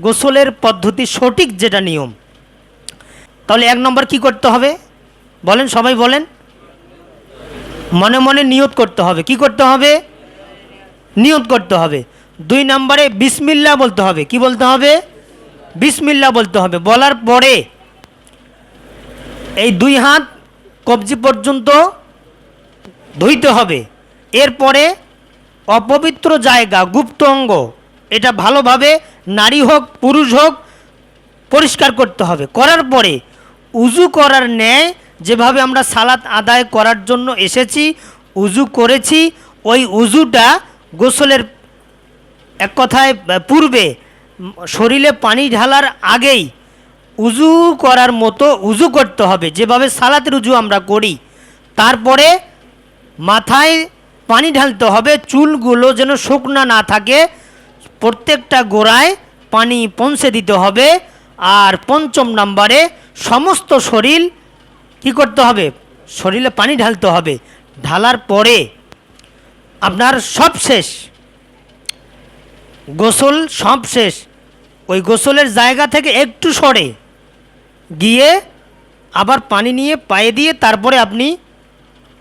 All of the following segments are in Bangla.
গোসলের পদ্ধতি সঠিক যেটা নিয়ম। তাহলে এক নম্বর কি করতে হবে? বলেন, সবাই বলেন। মনে মনে নিয়ত করতে হবে। কি করতে হবে? নিয়ত করতে হবে। দুই নম্বরে বিসমিল্লা বলতে হবে। কি বলতে হবে? বিসমিল্লা বলতে হবে। বলার পরে এই দুই হাত কবজি পর্যন্ত ধুইতে হবে। এরপরে অপবিত্র জায়গা, গুপ্ত অঙ্গ এটা ভালোভাবে নারী হোক, পুরুষ হোক, পরিষ্কার করতে হবে। করার পরে উজু করার ন্যায় যেভাবে আমরা সালাত আদায় করার জন্য এসেছি, উজু করেছি, ওই উজুটা গোসলের এক কথায় পূর্বে শরীরে পানি ঢালার আগেই উজু করার মতো উজু করতে হবে। যেভাবে সালাতের উজু আমরা করি, তারপরে মাথায় পানি ঢালতে হবে, চুলগুলো যেন শুকনা না থাকে প্রত্যেকটা গোড়ায় পানি পৌঁছে দিতে হবে আর পঞ্চম নম্বরে সমস্ত শরীর কি করতে হবে? শরীরে পানি ঢালতে হবে। ঢালার পরে আপনার সব শেষ। গোসল সব শেষ। ওই গোসলের জায়গা থেকে একটু সরে গিয়ে আবার পানি নিয়ে পায়ে দিয়ে তারপরে আপনি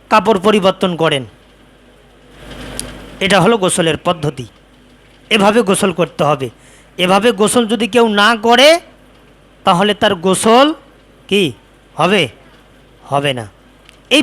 কাপড় পরিবর্তন করেন। এটা হলো গোসলের পদ্ধতি। এভাবে গোসল করতে হবে। এভাবে গোসল যদি কেউ না করে, তাহলে তার গোসল কি? হবে? হবে না। এই